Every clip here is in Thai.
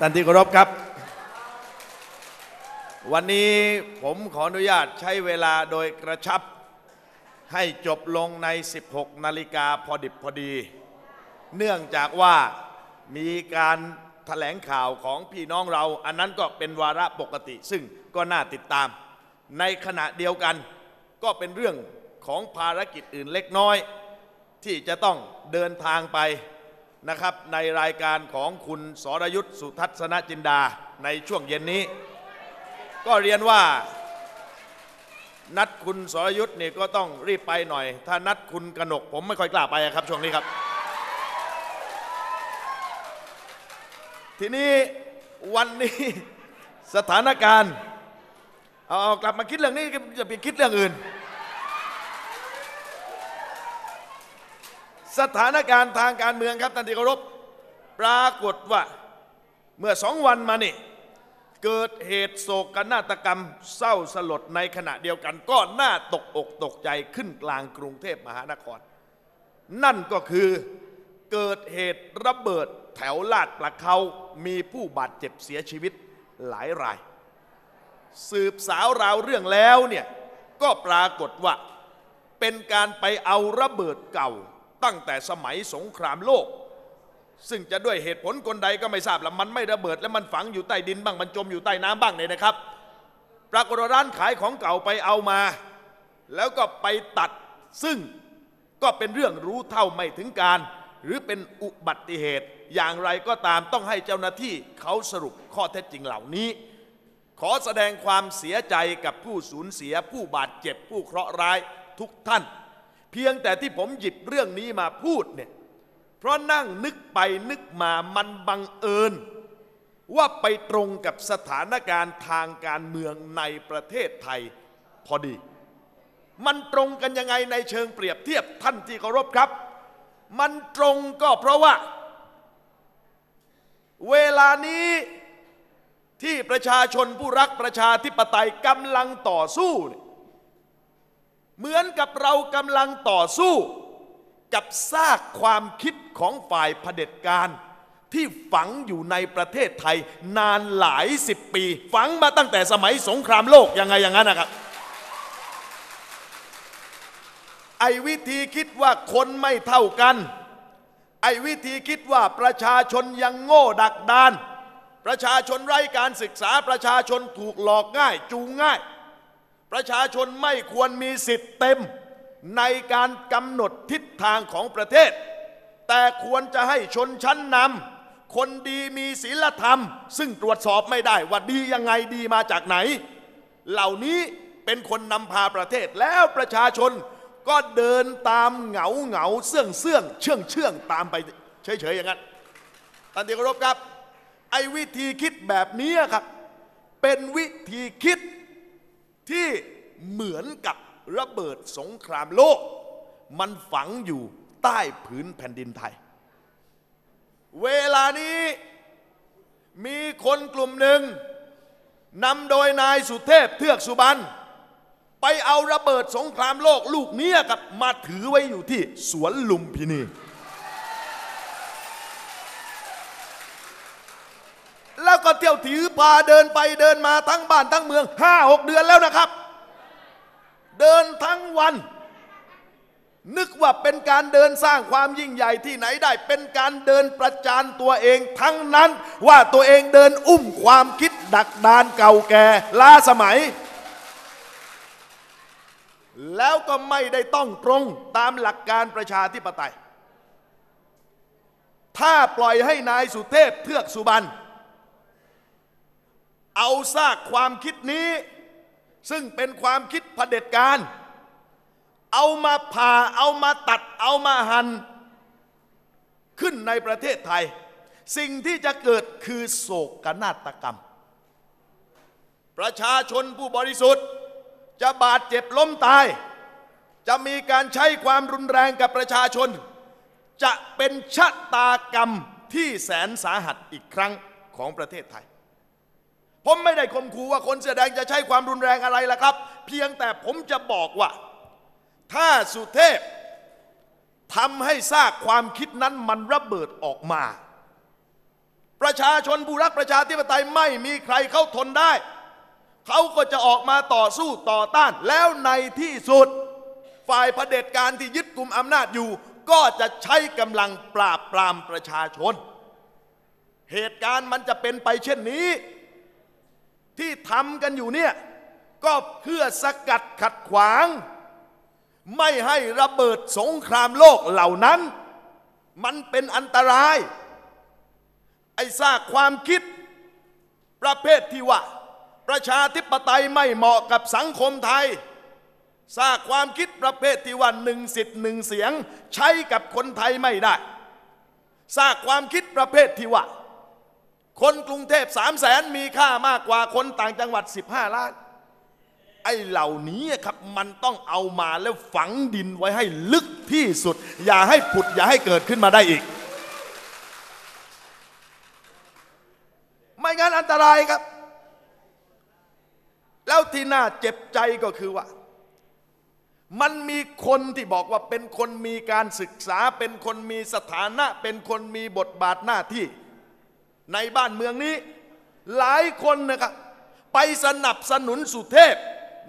ท่านที่เคารพครับ วันนี้ผมขออนุญาตใช้เวลาโดยกระชับ ให้จบลงใน 16 นาฬิกาพอดิบพอดี เนื่องจากว่ามีการแถลงข่าวของพี่น้องเรา อันนั้นก็เป็นวาระปกติ ซึ่งก็น่าติดตาม ในขณะเดียวกัน ก็เป็นเรื่องของภารกิจอื่นเล็กน้อย ที่จะต้องเดินทางไป นะครับในรายการของคุณสรยุทธ์สุทัศนจินดาในช่วงเย็นนี้ ก็เรียนว่านัดคุณสรยุทธ์นี่ก็ต้องรีบไปหน่อย ถ้านัดคุณกนก ผมไม่ค่อยกล้าไปครับช่วงนี้ครับ ทีนี้วันนี้สถานการณ์เอาเอากลับมาคิดเรื่องนี้จะไปคิดเรื่องอื่น สถานการณ์ทางการเมืองครับท่านที่เคารพปรากฏว่าเมื่อสองวันมานี่เกิดเหตุโศกนาฏกรรมเศร้าสลดในขณะเดียวกัน ก็น่าตกอกตกใจขึ้นกลางกรุงเทพมหานคร นั่นก็คือเกิดเหตุระเบิดแถวลาดประเขามีผู้บาดเจ็บเสียชีวิตหลายราย สืบสาวราวเรื่องแล้วเนี่ยก็ปรากฏว่าเป็นการไปเอาระเบิดเก่า ตั้งแต่สมัยสงครามโลก ซึ่งจะด้วยเหตุผลกลใดก็ไม่ทราบละมันไม่ระเบิดและมันฝังอยู่ใต้ดินบ้างมันจมอยู่ใต้น้ำบ้างเนี่ยนะครับ ปรากฏร้านขายของเก่าไปเอามา แล้วก็ไปตัดซึ่งก็เป็นเรื่องรู้เท่าไม่ถึงการ หรือเป็นอุบัติเหตุ อย่างไรก็ตามต้องให้เจ้าหน้าที่เขาสรุปข้อเท็จจริงเหล่านี้ ขอแสดงความเสียใจกับผู้สูญเสียผู้บาดเจ็บผู้เคราะห์ร้ายทุกท่าน เพียงแต่ที่ผมหยิบเรื่องนี้มาพูดเนี่ยเพราะนั่งนึกไปนึกมามันบังเอิญ ว่าไปตรงกับสถานการณ์ทางการเมืองในประเทศไทยพอดี มันตรงกันยังไงในเชิงเปรียบเทียบท่านที่เคารพครับ มันตรงก็เพราะว่า เวลานี้ที่ประชาชนผู้รักประชาธิปไตยกำลังต่อสู้เนี่ย เหมือนกับเรากำลังต่อสู้ กับซากความคิดของฝ่ายเผด็จการที่ฝังอยู่ในประเทศไทยนานหลายสิบปี ฝังมาตั้งแต่สมัยสงครามโลกยังไงอย่างนั้นนะครับไอ้วิธีคิดว่าคนไม่เท่ากัน ไอ้วิธีคิดว่าประชาชนยังโง่ดักดาน ประชาชนไร้การศึกษาประชาชนถูกหลอกง่าย จูงง่าย ประชาชนไม่ควรมีสิทธิ์เต็มในการกำหนดทิศทางของประเทศ แต่ควรจะให้ชนชั้นนำคนดีมีศีลธรรม ซึ่งตรวจสอบไม่ได้ว่าดียังไงดีมาจากไหน เหล่านี้เป็นคนนำพาประเทศแล้วประชาชนก็เดินตามเหงาเหงาเสื่องเสื่องเชื่องเชื่องตามไปเฉยๆอย่างนั้นท่านที่เคารพครับ ไอ้วิธีคิดแบบนี้ครับ เป็นวิธีคิด ที่เหมือนกับระเบิดสงครามโลก มันฝังอยู่ใต้ผืนแผ่นดินไทย เวลานี้มีคนกลุ่มหนึ่งนำโดยนายสุเทพเทือกสุบรรณไปเอาระเบิดสงครามโลกลูกเนี้ยกับมาถือไว้อยู่ที่สวนลุมพินี แล้วก็เที่ยวถือพาเดินไปเดินมาทั้งบ้านทั้งเมืองห้าหกเดือนแล้วนะครับ เดินทั้งวัน นึกว่าเป็นการเดินสร้างความยิ่งใหญ่ที่ไหนได้ เป็นการเดินประจานตัวเองทั้งนั้นว่าตัวเองเดินอุ้มความคิดดักดานเก่าแก่ล้าสมัย แล้วก็ไม่ได้ต้องตรงตามหลักการประชาธิปไตย ถ้าปล่อยให้นายสุเทพเทือกสุบรรณ เอาซากความคิดนี้ ซึ่งเป็นความคิดเผด็จการ เอามาผ่าเอามาตัดเอามาหันขึ้นในประเทศไทย สิ่งที่จะเกิดคือโศกนาฏกรรม ประชาชนผู้บริสุทธิ์ จะบาดเจ็บล้มตาย จะมีการใช้ความรุนแรงกับประชาชน จะเป็นชะตากรรมที่แสนสาหัสอีกครั้งของประเทศไทย ผมไม่ได้ข่มขู่ว่าคนเสื้อแดงจะใช้ความรุนแรงอะไรล่ะครับ เพียงแต่ผมจะบอกว่า ถ้าสุเทพทำให้ซากความคิดนั้นมันระเบิดออกมา ประชาชนผู้รักประชาธิปไตยไม่มีใครเขาทนได้ เขาก็จะออกมาต่อสู้ต่อต้าน แล้วในที่สุด ฝ่ายเผด็จการที่ยึดกลุ่มอำนาจอยู่ ก็จะใช้กำลังปราบปรามประชาชน เหตุการณ์มันจะเป็นไปเช่นนี้ ที่ทำกันอยู่เนี่ยก็เพื่อสกัดขัดขวาง ไม่ให้ระเบิดสงครามโลกเหล่านั้น มันเป็นอันตราย ไอ้ซากความคิด ประเภทที่ว่า ประชาธิปไตยไม่เหมาะกับสังคมไทยซากความคิดประเภทที่ว่าหนึ่งสิทธิ์หนึ่งเสียง ใช้กับคนไทยไม่ได้ซากความคิดประเภทที่ว่า คนกรุงเทพสามแสนมีค่ามากกว่าคนต่างจังหวัด 15 ล้าน ไอ้เหล่านี้ครับมันต้องเอามาแล้วฝังดินไว้ให้ลึกที่สุด อย่าให้ผุดอย่าให้เกิดขึ้นมาได้อีก ไม่งั้นอันตรายครับ แล้วที่น่าเจ็บใจก็คือว่ามันมีคนที่บอกว่าเป็นคนมีการศึกษา เป็นคนมีสถานะ เป็นคนมีบทบาทหน้าที่ ในบ้านเมืองนี้ หลายคนนะครับไปสนับสนุนสุเทพ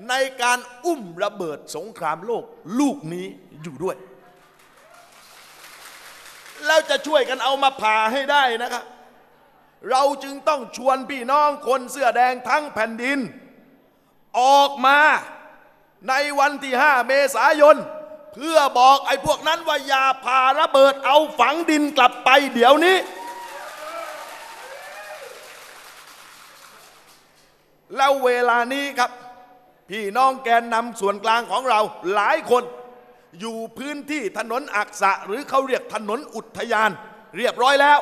ในการอุ้มระเบิดสงครามโลกลูกนี้อยู่ด้วย แล้วจะช่วยกันเอามาผ่าให้ได้นะครับ เราจึงต้องชวนพี่น้องคนเสื้อแดงทั้งแผ่นดิน ออกมาในวันที่ 5 เมษายน เพื่อบอกไอ้พวกนั้นว่าอย่าพาระเบิดเอาฝังดินกลับไปเดี๋ยวนี้ แล้วเวลานี้ครับ พี่น้องแกนนำส่วนกลางของเราหลายคน อยู่พื้นที่ถนนอักษะ หรือเขาเรียกถนนอุทยาน เรียบร้อยแล้ว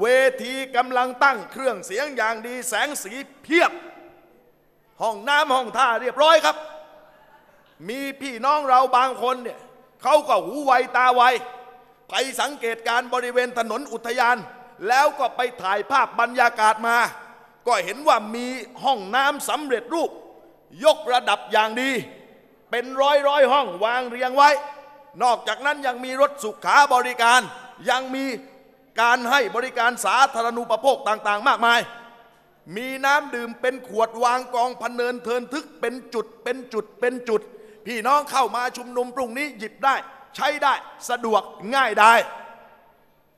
เวทีกำลังตั้งเครื่องเสียงอย่างดีแสงสีเพียบ ห้องน้ำห้องท่าเรียบร้อยครับ มีพี่น้องเราบางคนเนี่ยเขาก็หูไวตาไวไปสังเกตการบริเวณถนนอุทยาน แล้วก็ไปถ่ายภาพบรรยากาศมา ก็เห็นว่ามีห้องน้ำสำเร็จรูป ยกระดับอย่างดี เป็นร้อยร้อยห้องวางเรียงไว้ นอกจากนั้นยังมีรถสุขาบริการ ยังมีการให้บริการสาธารณูปโภคต่างๆ มากมาย มีน้ำดื่มเป็นขวดวางกองพันเนินเทินทึกเป็นจุดเป็นจุดเป็นจุด พี่น้องเข้ามาชุมนุมพรุ่งนี้หยิบได้ ใช้ได้สะดวกง่ายได้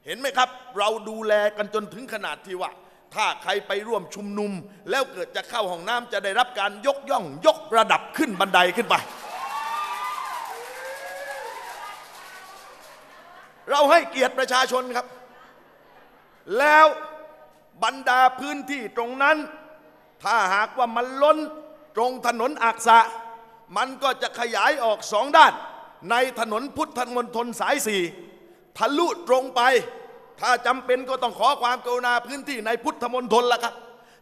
เห็นไหมครับ เราดูแลกันจนถึงขนาดที่ว่า ถ้าใครไปร่วมชุมนุม แล้วเกิดจะเข้าห้องน้ำจะได้รับการยกย่อง ยกระดับขึ้นบันไดขึ้นไป เราให้เกียรติประชาชนครับ แล้วบรรดาพื้นที่ตรงนั้น ถ้าหากว่ามันล้นตรงถนนอักษะ มันก็จะขยายออกสองด้าน ในถนนพุทธมณฑลสายสี่ทะลุตรงไป ถ้าจำเป็นก็ต้องขอความกรุณาพื้นที่ในพุทธมณฑลละครับ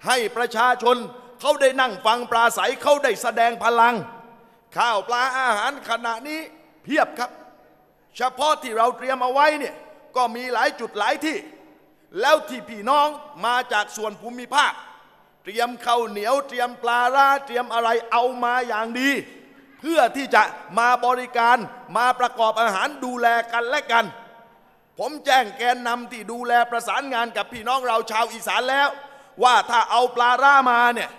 ให้ประชาชนเขาได้นั่งฟังปราศัยเขาได้แสดงพลัง ข้าวปลาอาหารขณะนี้เพียบครับ เฉพาะที่เราเตรียมเอาไว้เนี่ยก็มีหลายจุดหลายที่ แล้วที่พี่น้องมาจากส่วนภูมิภาค เตรียมข้าวเหนียวเตรียมปลาร้าเตรียมอะไรเอามาอย่างดี เพื่อที่จะมาบริการมาประกอบอาหารดูแลกันและกัน ผมแจ้งแกนนำที่ดูแลประสานงานกับพี่น้องเราชาวอีสานแล้ว ว่าถ้าเอาปลาร่ามาเนี่ย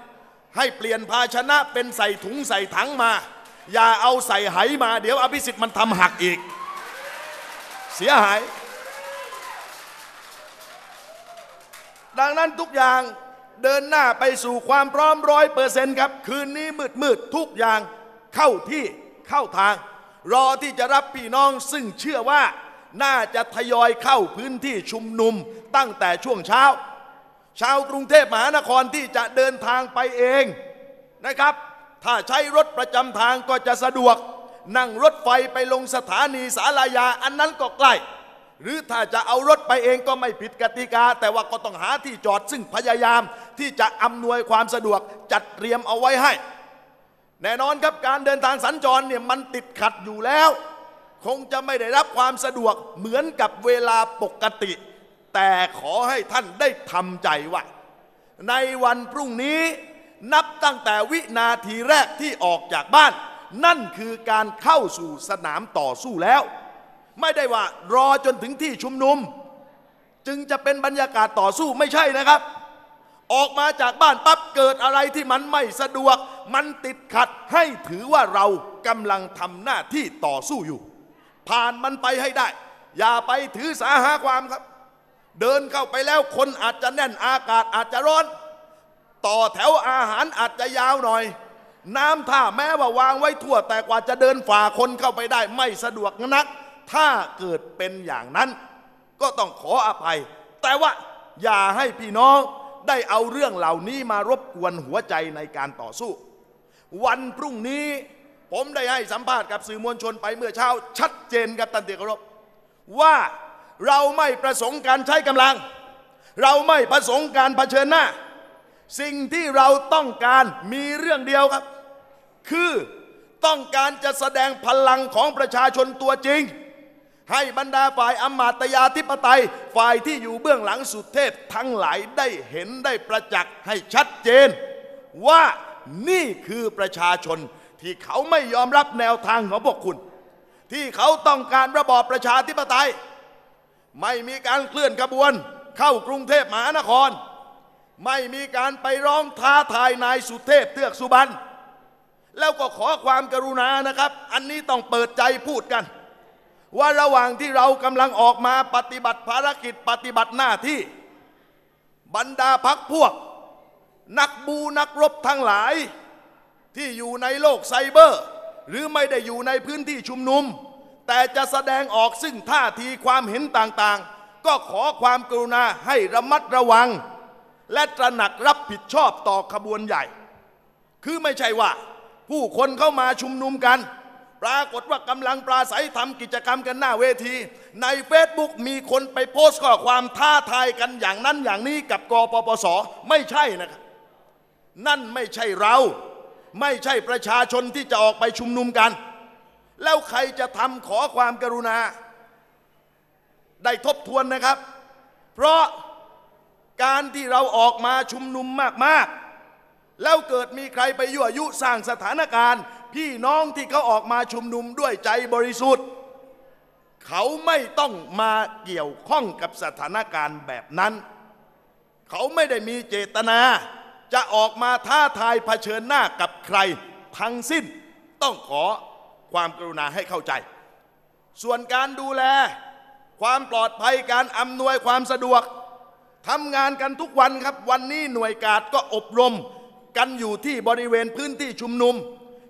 ให้เปลี่ยนภาชนะเป็นใส่ถุงใส่ถังมา อย่าเอาใส่ไหมา เดี๋ยวอภิสิทธิ์มันทำหักอีก เสียหาย ดังนั้นทุกอย่างเดินหน้าไปสู่ความพร้อมร้อยเปอร์เซ็นต์ครับ คืนนี้มืดมืดทุกอย่างเข้าที่เข้าทาง รอที่จะรับพี่น้องซึ่งเชื่อว่า น่าจะทยอยเข้าพื้นที่ชุมนุมตั้งแต่ช่วงเช้า ชาวกรุงเทพมหานครที่จะเดินทางไปเองนะครับ ถ้าใช้รถประจำทางก็จะสะดวก นั่งรถไฟไปลงสถานีสาลายาอันนั้นก็ใกล้ หรือถ้าจะเอารถไปเองก็ไม่ผิดกติกา แต่ว่าก็ต้องหาที่จอดซึ่งพยายามที่จะอำนวยความสะดวกจัดเตรียมเอาไว้ให้ แน่นอนครับการเดินทางสัญจรเนี่ยมันติดขัดอยู่แล้ว คงจะไม่ได้รับความสะดวกเหมือนกับเวลาปกติ แต่ขอให้ท่านได้ทำใจว่า ในวันพรุ่งนี้นับตั้งแต่วินาทีแรกที่ออกจากบ้าน นั่นคือการเข้าสู่สนามต่อสู้แล้ว ไม่ได้ว่ารอจนถึงที่ชุมนุม จึงจะเป็นบรรยากาศต่อสู้ไม่ใช่นะครับ ออกมาจากบ้านปั๊บเกิดอะไรที่มันไม่สะดวก มันติดขัดให้ถือว่าเรากำลังทำหน้าที่ต่อสู้อยู่ ผ่านมันไปให้ได้ อย่าไปถือสาหาความครับ เดินเข้าไปแล้วคนอาจจะแน่นอากาศอาจจะร้อน ต่อแถวอาหารอาจจะยาวหน่อย น้ำท่าแม้ว่าวางไว้ทั่ว แต่กว่าจะเดินฝ่าคนเข้าไปได้ไม่สะดวกนัก ถ้าเกิดเป็นอย่างนั้น ก็ต้องขออภัย แต่ว่าอย่าให้พี่น้องได้เอาเรื่องเหล่านี้มารบกวนหัวใจในการต่อสู้ วันพรุ่งนี้ ผมได้ให้สัมภาษณ์กับสื่อมวลชนไปเมื่อเช้า ชัดเจนกับตันติกรบว่าเราไม่ประสงค์การใช้กำลัง เราไม่ประสงค์การเผชิญหน้า สิ่งที่เราต้องการมีเรื่องเดียวครับ คือต้องการจะแสดงพลังของประชาชนตัวจริง ให้บรรดาฝ่ายอมาตยาธิปไตยฝ่ายที่อยู่เบื้องหลังสุดเทพทั้งหลายได้เห็นได้ประจักษ์ให้ชัดเจน ว่านี่คือประชาชน ที่เขาไม่ยอมรับแนวทางของพวกคุณ ที่เขาต้องการระบอบประชาธิปไตย ไม่มีการเคลื่อนขบวน เข้ากรุงเทพมหานคร ไม่มีการไปร้องท้าทายนายสุเทพเทือกสุบรรณแล้วก็ขอความกรุณานะครับ อันนี้ต้องเปิดใจพูดกัน ว่าระหว่างที่เรากำลังออกมาปฏิบัติภารกิจปฏิบัติหน้าที่ บรรดาพักพวก นักบูนักรบทั้งหลาย ที่อยู่ในโลกไซเบอร์ หรือไม่ได้อยู่ในพื้นที่ชุมนุม แต่จะแสดงออกซึ่งท่าทีความเห็นต่างๆ ก็ขอความกรุณาให้ระมัดระวัง และตระหนักรับผิดชอบต่อขบวนใหญ่ คือไม่ใช่ว่า ผู้คนเข้ามาชุมนุมกัน ปรากฏว่ากำลังปราศัยทำกิจกรรมกันหน้าเวที ในเฟซบุ๊กมีคนไปโพสต์ข้อความท้าทายกันอย่างนั้นอย่างนี้กับกปปส ไม่ใช่นะครับนั่นไม่ใช่เรา ไม่ใช่ประชาชนที่จะออกไปชุมนุมกัน แล้วใครจะทำขอความกรุณา ได้ทบทวนนะครับ เพราะการที่เราออกมาชุมนุมมาก ๆ แล้วเกิดมีใครไปยั่วยุสร้างสถานการณ์ พี่น้องที่เขาออกมาชุมนุมด้วยใจบริสุทธิ์ เขาไม่ต้องมาเกี่ยวข้องกับสถานการณ์แบบนั้น เขาไม่ได้มีเจตนา จะออกมาท้าทายเผชิญหน้ากับใครทั้งสิ้นต้องขอความกรุณาให้เข้าใจ ส่วนการดูแล ความปลอดภัยการอำนวยความสะดวกทำงานกันทุกวันครับ วันนี้หน่วยกาดก็อบรม กันอยู่ที่บริเวณพื้นที่ชุมนุม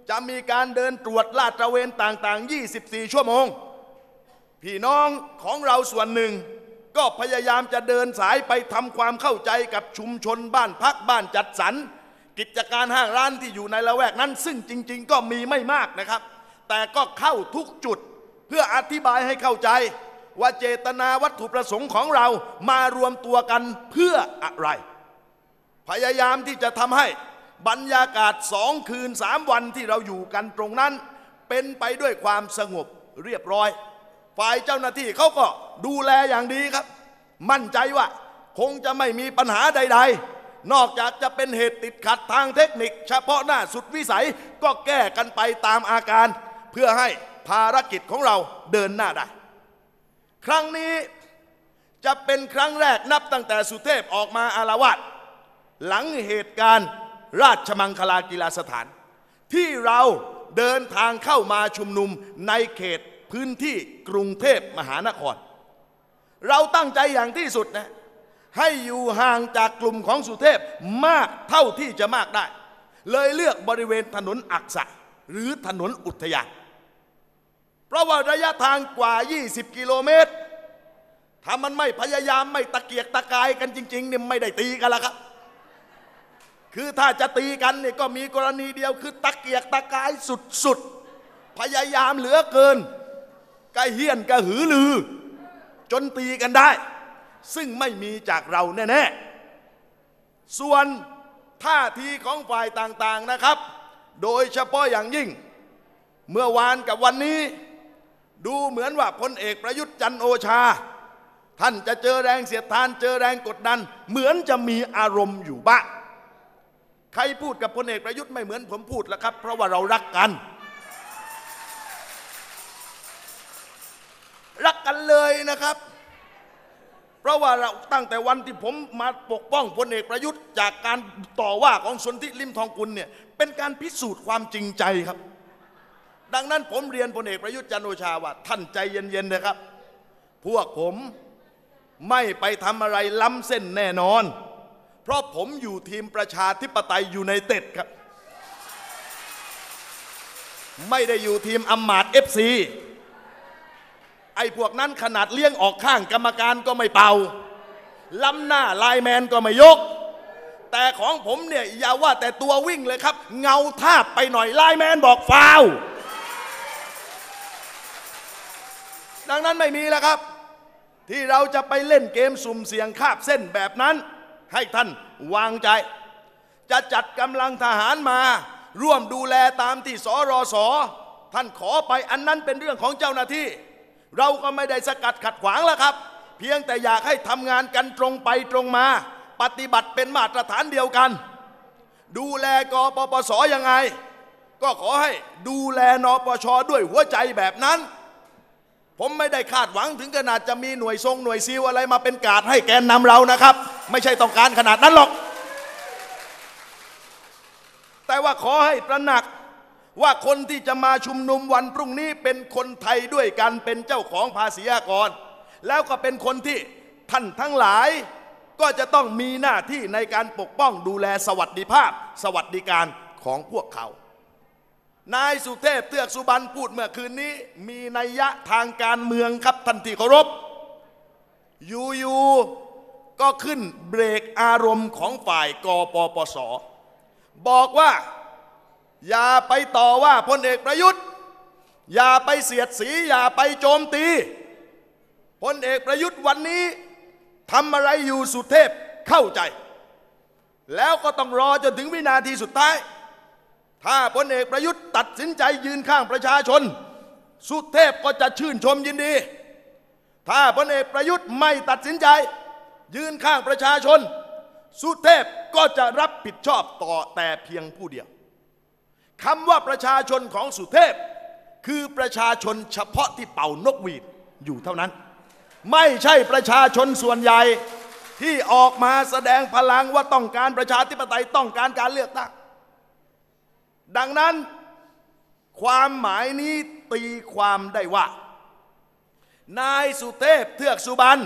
จะมีการเดินตรวจลาดตระเวนต่าง ๆ 24 ชั่วโมง พี่น้องของเราส่วนหนึ่ง ก็พยายามจะเดินสายไปทำความเข้าใจกับชุมชนบ้านพักบ้านจัดสรร กิจการห้างร้านที่อยู่ในละแวกนั้น ซึ่งจริง ๆ ก็มีไม่มากนะครับ แต่ก็เข้าทุกจุดเพื่ออธิบายให้เข้าใจ ว่าเจตนาวัตถุประสงค์ของเรามารวมตัวกันเพื่ออะไร พยายามที่จะทำให้บรรยากาศสองคืนสามวันที่เราอยู่กันตรงนั้น เป็นไปด้วยความสงบเรียบร้อย ฝ่ายเจ้าหน้าที่เขาก็ดูแลอย่างดีครับ มั่นใจว่าคงจะไม่มีปัญหาใด ๆ นอกจากจะเป็นเหตุติดขัดทางเทคนิค เฉพาะหน้าสุดวิสัยก็แก้กันไปตามอาการ เพื่อให้ภารกิจของเราเดินหน้าได้ ครั้งนี้จะเป็นครั้งแรกนับตั้งแต่สุเทพออกมาอารวาสหลังเหตุการณ์ราชมังคลากีฬาสถาน ที่เราเดินทางเข้ามาชุมนุมในเขต พื้นที่กรุงเทพมหานคร เราตั้งใจอย่างที่สุดนะให้อยู่ห่างจากกลุ่มของสุเทพมากเท่าที่จะมากได้ เลยเลือกบริเวณถนนอักษะหรือถนนอุทยาน เพราะว่าระยะทางกว่า 20 กิโลเมตร ถ้ามันไม่พยายามไม่ตะเกียกตะกายกันจริงๆเนี่ยไม่ได้ตีกันละครับ คือถ้าจะตีกันเนี่ยก็มีกรณีเดียวคือตะเกียกตะกายสุดๆ พยายามเหลือเกิน กระเฮียนกระหือลือ จนตีกันได้ ซึ่งไม่มีจากเราแน่ๆ ส่วนท่าทีของฝ่ายต่างๆนะครับ โดยเฉพาะอย่างยิ่ง เมื่อวานกับวันนี้ ดูเหมือนว่าพลเอกประยุทธ์จันโอชา ท่านจะเจอแรงเสียดทานเจอแรงกดดัน เหมือนจะมีอารมณ์อยู่บ้างใครพูดกับพลเอกประยุทธ์ไม่เหมือนผมพูดแล้วครับ เพราะว่าเรารักกัน รักกันเลยนะครับ เพราะว่าเราตั้งแต่วันที่ผมมาปกป้องพลเอกประยุทธ์จากการต่อว่าของสนธิลิมทองกุลเนี่ยเป็นการพิสูจน์ความจริงใจครับ ดังนั้นผมเรียนพลเอกประยุทธ์จันโอชาว่าท่านใจเย็นๆนะครับ พวกผมไม่ไปทำอะไรล้ำเส้นแน่นอน เพราะผมอยู่ทีมประชาธิปไตยอยู่ในเต็ดครับ ไม่ได้อยู่ทีมอำมาตเอฟซี ไอ้พวกนั้นขนาดเลี้ยงออกข้างกรรมการก็ไม่เป่า ล้ำหน้าไลแมนก็ไม่ยก แต่ของผมเนี่ยอย่าว่าแต่ตัววิ่งเลยครับ เงาทาบไปหน่อยไลแมนบอกฟาว ดังนั้นไม่มีแล้วครับ ที่เราจะไปเล่นเกมสุ่มเสี่ยงคาบเส้นแบบนั้น ให้ท่านวางใจ จะจัดกำลังทหารมา ร่วมดูแลตามที่สรสท่านขอไปอันนั้นเป็นเรื่องของเจ้าหน้าที่ เราก็ไม่ได้สกัดขัดขวางแล้วครับ เพียงแต่อยากให้ทำงานกันตรงไปตรงมา ปฏิบัติเป็นมาตรฐานเดียวกัน ดูแลกปปสยังไง ก็ขอให้ดูแลนปชด้วยหัวใจแบบนั้น ผมไม่ได้คาดหวังถึงขนาดจะมีหน่วยทรงหน่วยซิลอะไรมาเป็นกาดให้แกนนำเรานะครับ ไม่ใช่ต้องการขนาดนั้นหรอก แต่ว่าขอให้ตระหนัก ว่าคนที่จะมาชุมนุมวันพรุ่งนี้เป็นคนไทยด้วยกันเป็นเจ้าของภาษีอากร แล้วก็เป็นคนที่ท่านทั้งหลาย ก็จะต้องมีหน้าที่ในการปกป้องดูแลสวัสดิภาพ สวัสดิการของพวกเขา นายสุเทพเทือกสุบรรณพูดเมื่อคืนนี้ มีนัยยะทางการเมืองครับท่านที่เคารพอยู่ๆก็ขึ้นเบรกอารมณ์ของฝ่ายกปปส บอกว่า อย่าไปต่อว่าพลเอกประยุทธ์ อย่าไปเสียดสี อย่าไปโจมตีพลเอกประยุทธ์วันนี้ทำอะไรอยู่สุเทพเข้าใจ แล้วก็ต้องรอจนถึงวินาทีสุดท้าย ถ้าพลเอกประยุทธ์ตัดสินใจยืนข้างประชาชน สุเทพก็จะชื่นชมยินดี ถ้าพลเอกประยุทธ์ไม่ตัดสินใจ ยืนข้างประชาชน สุเทพก็จะรับผิดชอบต่อแต่เพียงผู้เดียว คำว่าประชาชนของสุเทพ คือประชาชนเฉพาะที่เป่านกหวีดอยู่เท่านั้น ไม่ใช่ประชาชนส่วนใหญ่ที่ออกมาแสดงพลังว่าต้องการประชาธิปไตยต้องการการเลือกตั้ง ดังนั้นความหมายนี้ตีความได้ว่า นายสุเทพเทือกสุบรรณ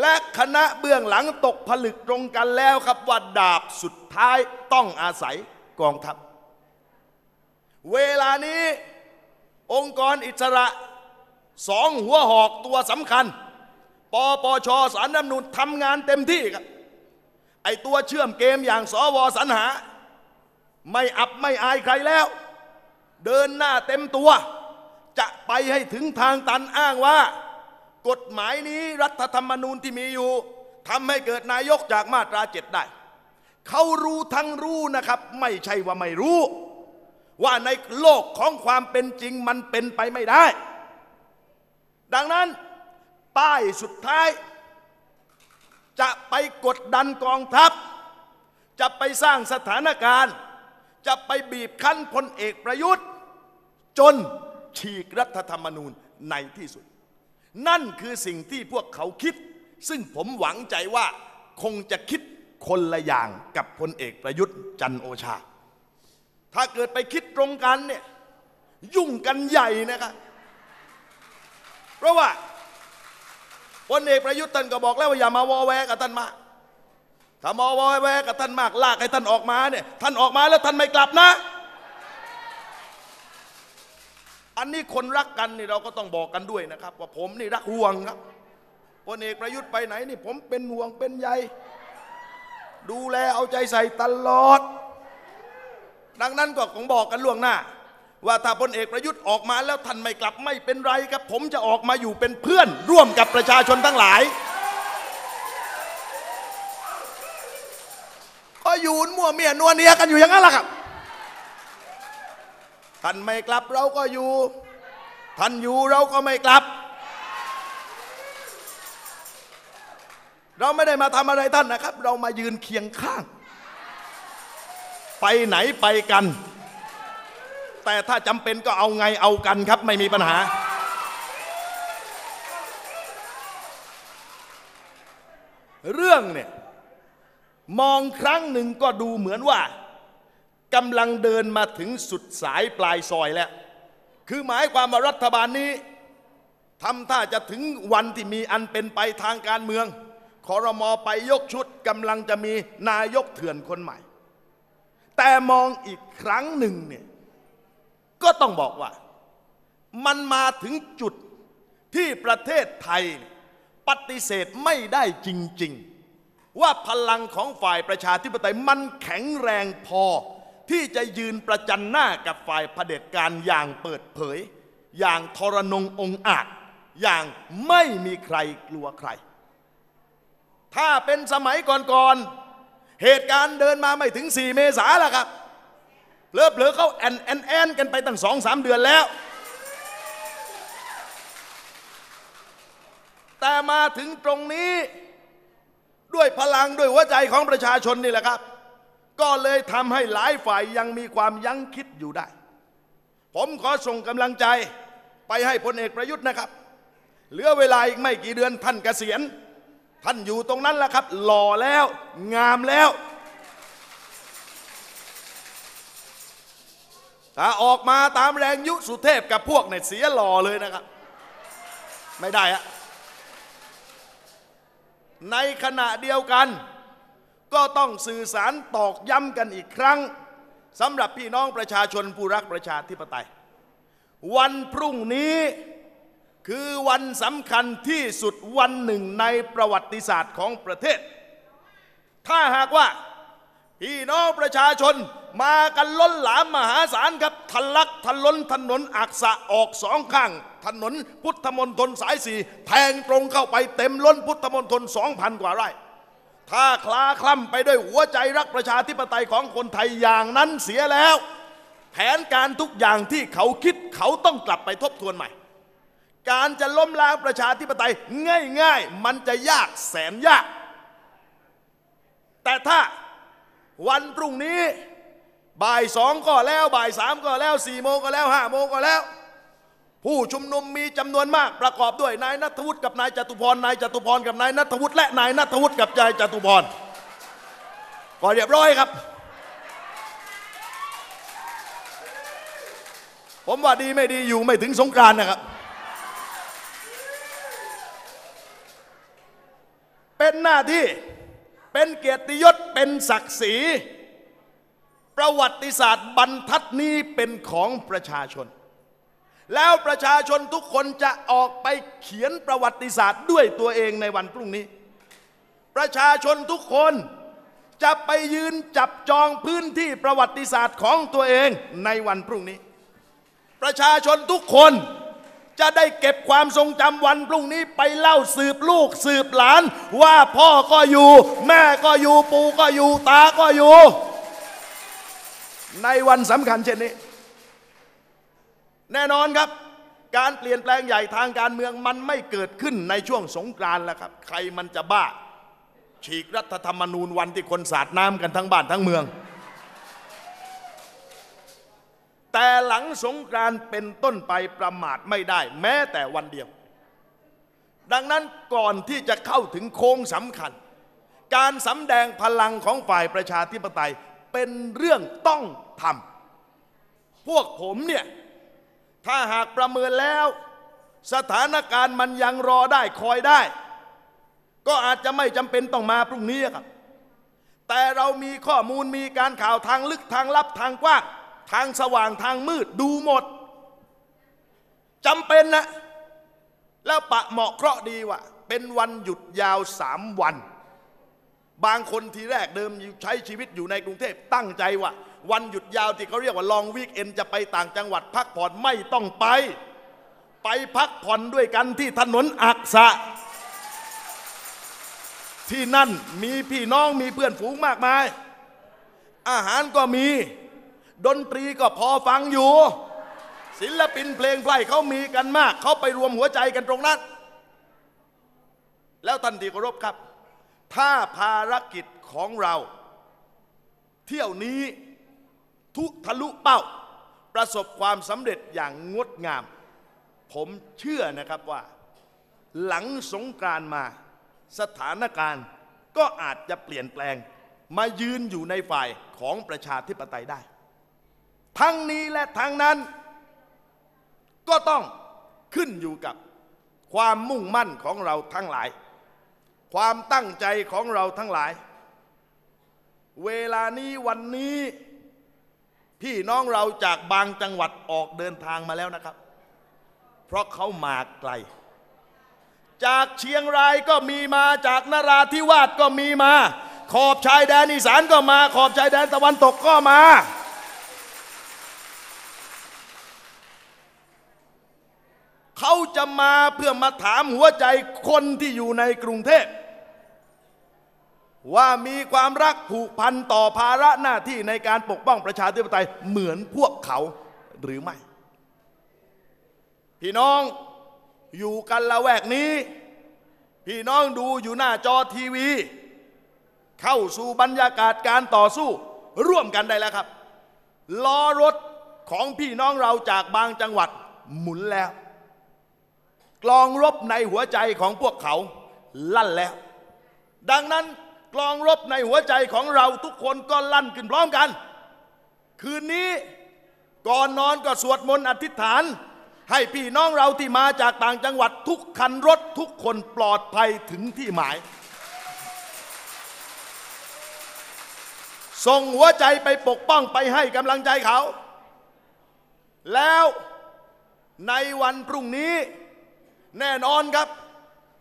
และคณะเบื้องหลังตกผลึกตรงกันแล้วครับว่าดาบสุดท้ายต้องอาศัยกองทัพ เวลานี้องค์กรอิสระสองหัวหอกตัวสำคัญปปชสารรัฐมนูญทำงานเต็มที่ครับไอตัวเชื่อมเกมอย่างสวสรรหา ไม่อับไม่อายใครแล้ว เดินหน้าเต็มตัว จะไปให้ถึงทางตันอ้างว่า กฎหมายนี้รัฐธรรมนูญที่มีอยู่ทำให้เกิดนายกจากมาตราเจ็ดได้ เขารู้ทั้งรู้นะครับ ไม่ใช่ว่าไม่รู้ ว่าในโลกของความเป็นจริงมันเป็นไปไม่ได้ ดังนั้นป้ายสุดท้าย จะไปกดดันกองทัพ จะไปสร้างสถานการณ์ จะไปบีบคั้นพลเอกประยุทธ์ จนฉีกรัฐธรรมนูญในที่สุด นั่นคือสิ่งที่พวกเขาคิด ซึ่งผมหวังใจว่าคงจะคิดคนละอย่างกับพลเอกประยุทธ์จันโอชา ถ้าเกิดไปคิดตรงกันเนี่ยยุ่งกันใหญ่นะครับ เพราะว่าพลเอกประยุทธ์ท่านก็บอกแล้วว่าอย่ามาวอแวกับท่านมากถ้ามาวอแวกับท่านมากลากให้ท่านออกมาเนี่ยท่านออกมาแล้วท่านไม่กลับนะ อันนี้คนรักกันนี่เราก็ต้องบอกกันด้วยนะครับ ว่าผมนี่รักห่วงครับพลเอกประยุทธ์ไปไหนนี่ผมเป็นห่วงเป็นใยดูแลเอาใจใส่ตลอด ดังนั้นก็คงบอกกันล่วงหน้า ว่าถ้าพลเอกประยุทธ์ออกมาแล้วท่านไม่กลับไม่เป็นไรครับ ผมจะออกมาอยู่เป็นเพื่อนร่วมกับประชาชนทั้งหลาย ก็อยู่มั่วเมียนัวเนียกันอยู่อย่างนั้นแหละครับท่านไม่กลับเราก็อยู่ ท่านอยู่เราก็ไม่กลับ เราไม่ได้มาทำอะไรท่านนะครับ เรามายืนเคียงข้าง ไปไหนไปกัน แต่ถ้าจำเป็นก็เอาไงเอากันครับไม่มีปัญหา เรื่องเนี่ยมองครั้งหนึ่งก็ดูเหมือนว่ากำลังเดินมาถึงสุดสายปลายซอยแล้ว คือหมายความว่ารัฐบาลนี้ทำท่าจะถึงวันที่มีอันเป็นไปทางการเมืองคอรมอไปยกชุดกำลังจะมีนายกเถื่อนคนใหม่ แต่มองอีกครั้งหนึ่งเนี่ยก็ต้องบอกว่า มันมาถึงจุดที่ประเทศไทยปฏิเสธไม่ได้จริง ๆ ว่าพลังของฝ่ายประชาธิปไตยมันแข็งแรงพอ ที่จะยืนประจันหน้ากับฝ่ายเผด็จการอย่างเปิดเผย อย่างทรนงองอาจ อย่างไม่มีใครกลัวใคร ถ้าเป็นสมัยก่อนๆ เหตุการณ์เดินมาไม่ถึง 4 เมษาแล้วครับเผลอๆเขาแอนแอนแอนกันไปตั้งสองสามเดือนแล้ว แต่มาถึงตรงนี้ด้วยพลังด้วยหัวใจของประชาชนนี่แหละครับ ก็เลยทำให้หลายฝ่ายยังมีความยั้งคิดอยู่ได้ ผมขอส่งกำลังใจไปให้พลเอกประยุทธ์นะครับ เหลือเวลาอีกไม่กี่เดือนท่านเกษียณ ท่านอยู่ตรงนั้นแหละครับ หล่อแล้ว งามแล้วถ้าออกมาตามแรงยุสุเทพกับพวกเนี่ยเสียหล่อเลยนะครับ ไม่ได้อะในขณะเดียวกัน ก็ต้องสื่อสารตอกย้ำกันอีกครั้งสำหรับพี่น้องประชาชนผู้รักประชาธิปไตย วันพรุ่งนี้ คือวันสำคัญที่สุดวันหนึ่งในประวัติศาสตร์ของประเทศ ถ้าหากว่าพี่น้องประชาชนมากันล้นหลามมหาศาลครับทะลักทะล้นถนนอักษะออกสองข้าง ถนนพุทธมนตรสายสี่แทงตรงเข้าไปเต็มล้นพุทธมนตรสองพันกว่าไร่ ถ้าคลาคล่ำไปด้วยหัวใจรักประชาธิปไตยของคนไทยอย่างนั้นเสียแล้ว แผนการทุกอย่างที่เขาคิดเขาต้องกลับไปทบทวนใหม่ การจะล้มล้างประชาธิปไตยง่ายๆ มันจะยากแสนยาก แต่ถ้าวันพรุ่งนี้ บ่ายสองก็แล้วบ่ายสามก็แล้วสี่โมงก็แล้วห้าโมงก็แล้ว ผู้ชุมนุมมีจำนวนมากประกอบด้วยนายนัทวุฒิกับนายจตุพรนายจตุพรกับนายนัทวุฒิและนายนัทวุฒิกับนายจตุพรก็เรียบร้อยครับ ผมว่าดีไม่ดีอยู่ไม่ถึงสงกรานนะครับ เป็นหน้าที่เป็นเกียรติยศเป็นศักดิ์ศรี ประวัติศาสตร์บรรทัดนี้เป็นของประชาชน แล้วประชาชนทุกคนจะออกไปเขียนประวัติศาสตร์ด้วยตัวเองในวันพรุ่งนี้ ประชาชนทุกคนจะไปยืนจับจองพื้นที่ประวัติศาสตร์ของตัวเองในวันพรุ่งนี้ ประชาชนทุกคน จะได้เก็บความทรงจำวันพรุ่งนี้ไปเล่าสืบลูกสืบหลาน ว่าพ่อก็อยู่ แม่ก็อยู่ปู่ก็อยู่ตาก็อยู่ ในวันสำคัญเช่นนี้ แน่นอนครับ การเปลี่ยนแปลงใหญ่ทางการเมืองมันไม่เกิดขึ้นในช่วงสงกรานต์แล้วครับ ใครมันจะบ้า ฉีกรัฐธรรมนูญวันที่คนสาดน้ำกันทั้งบ้านทั้งเมือง แต่หลังสงกรานต์เป็นต้นไปประมาทไม่ได้ แม้แต่วันเดียว ดังนั้นก่อนที่จะเข้าถึงโค้งสำคัญ การสำแดงพลังของฝ่ายประชาธิปไตยเป็นเรื่องต้องทำพวกผมเนี่ย ถ้าหากประเมินแล้ว สถานการณ์มันยังรอได้คอยได้ ก็อาจจะไม่จำเป็นต้องมาพรุ่งนี้ครับแต่เรามีข้อมูลมีการข่าวทางลึกทางลับทางกว้าง ทางสว่างทางมืดดูหมดจำเป็นนะ แล้วปะเหมาะเคราะห์ดีว่ะ เป็นวันหยุดยาวสามวัน บางคนทีแรกเดิมใช้ชีวิตอยู่ในกรุงเทพตั้งใจว่า วันหยุดยาวที่เขาเรียกว่าลองวีคเอนจะไปต่างจังหวัดพักผ่อนไม่ต้องไป ไปพักผ่อนด้วยกันที่ถนนอักษะ ที่นั่นมีพี่น้องมีเพื่อนฝูงมากมาย อาหารก็มี ดนตรีก็พอฟังอยู่ ศิลปินเพลงไพร่เขามีกันมาก เขาไปรวมหัวใจกันตรงนั้น แล้วท่านที่เคารพครับ ถ้าภารกิจของเรา เที่ยวนี้ทุทะลุเป้า ประสบความสำเร็จอย่างงดงาม ผมเชื่อนะครับว่า หลังสงกรานต์มา สถานการณ์ก็อาจจะเปลี่ยนแปลงมายืนอยู่ในฝ่ายของประชาธิปไตยได้ ทั้งนี้และทั้งนั้น ก็ต้องขึ้นอยู่กับความมุ่งมั่นของเราทั้งหลาย ความตั้งใจของเราทั้งหลาย เวลานี้วันนี้ พี่น้องเราจากบางจังหวัดออกเดินทางมาแล้วนะครับ เพราะเขามาไกล จากเชียงรายก็มีมาจากนราธิวาสก็มีมา ขอบชายแดนอีสานก็มา ขอบชายแดนตะวันตกก็มา เขา จะมาเพื่อมาถามหัวใจคนที่อยู่ในกรุงเทพ ว่ามีความรักผูกพันต่อภาระหน้าที่ในการปกป้องประชาธิปไตยเหมือนพวกเขาหรือไม่ พี่น้องอยู่กันละแวกนี้ พี่น้องดูอยู่หน้าจอทีวี เข้าสู่บรรยากาศการต่อสู้ร่วมกันได้แล้วครับล้อรถของพี่น้องเราจากบางจังหวัดหมุนแล้ว กลองรบในหัวใจของพวกเขาลั่นแล้ว ดังนั้นกลองรบในหัวใจของเราทุกคนก็ลั่นขึ้นพร้อมกัน คืนนี้ก่อนนอนก็สวดมนต์อธิษฐาน ให้พี่น้องเราที่มาจากต่างจังหวัดทุกคันรถทุกคนปลอดภัยถึงที่หมาย ส่งหัวใจไปปกป้องไปให้กำลังใจเขา แล้วในวันพรุ่งนี้ แน่นอนครับ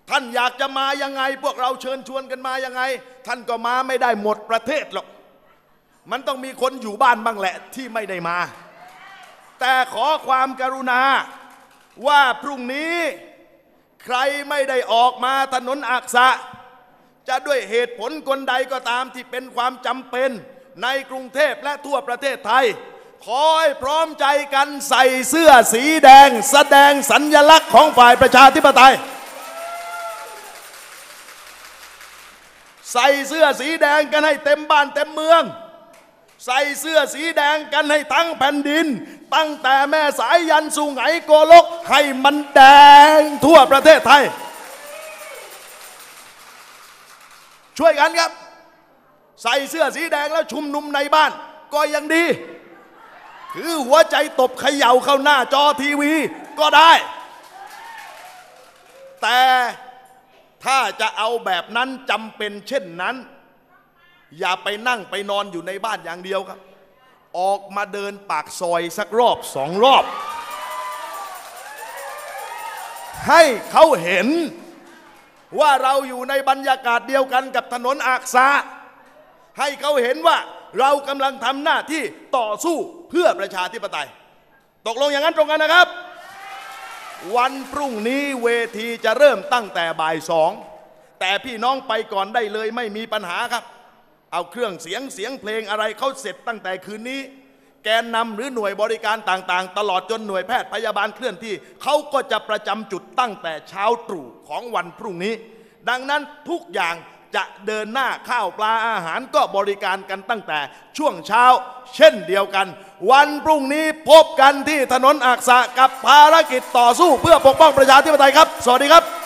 ท่านอยากจะมายังไง พวกเราเชิญชวนกันมายังไง ท่านก็มาไม่ได้หมดประเทศหรอก มันต้องมีคนอยู่บ้านบ้างแหละที่ไม่ได้มา แต่ขอความกรุณาว่าพรุ่งนี้ใครไม่ได้ออกมาถนนอักษะ จะด้วยเหตุผลคนใดก็ตามที่เป็นความจำเป็นในกรุงเทพและทั่วประเทศไทย ขอให้พร้อมใจกันใส่เสื้อสีแดง แสดงสัญญลักษณ์ของฝ่ายประชาธิปไตย ใส่เสื้อสีแดงกันให้เต็มบ้านเต็มเมือง ใส่เสื้อสีแดงกันให้ทั้งแผ่นดิน ตั้งแต่แม่สายยันสุไหโกลกให้มันแดงทั่วประเทศไทย ช่วยกันครับ ใส่เสื้อสีแดงแล้วชุมนุมในบ้านก็ยังดี ถือหัวใจตบเขย่าเข้าหน้าจอทีวีก็ได้ แต่ถ้าจะเอาแบบนั้นจำเป็นเช่นนั้น อย่าไปนั่งไปนอนอยู่ในบ้านอย่างเดียวครับ ออกมาเดินปากซอยสักรอบสองรอบ ให้เขาเห็นว่าเราอยู่ในบรรยากาศเดียวกันกับถนนอากซาให้เขาเห็นว่า เรากำลังทำหน้าที่ต่อสู้เพื่อประชาธิปไตย ตกลงอย่างนั้นตรงกันนะครับ วันพรุ่งนี้เวทีจะเริ่มตั้งแต่บ่ายสองแต่พี่น้องไปก่อนได้เลยไม่มีปัญหาครับ เอาเครื่องเสียงเสียงเพลงอะไรเขาเสร็จตั้งแต่คืนนี้ แกนนำหรือหน่วยบริการต่างๆ ตลอดจนหน่วยแพทย์พยาบาลเคลื่อนที่เขาก็จะประจำจุดตั้งแต่เช้าตรู่ของวันพรุ่งนี้ ดังนั้นทุกอย่าง จะเดินหน้าข้าวปลาอาหารก็บริการกันตั้งแต่ช่วงเช้า เช่นเดียวกัน วันพรุ่งนี้พบกันที่ถนนอักษะกับภารกิจต่อสู้เพื่อปกป้องประชาธิปไตยครับ สวัสดีครับ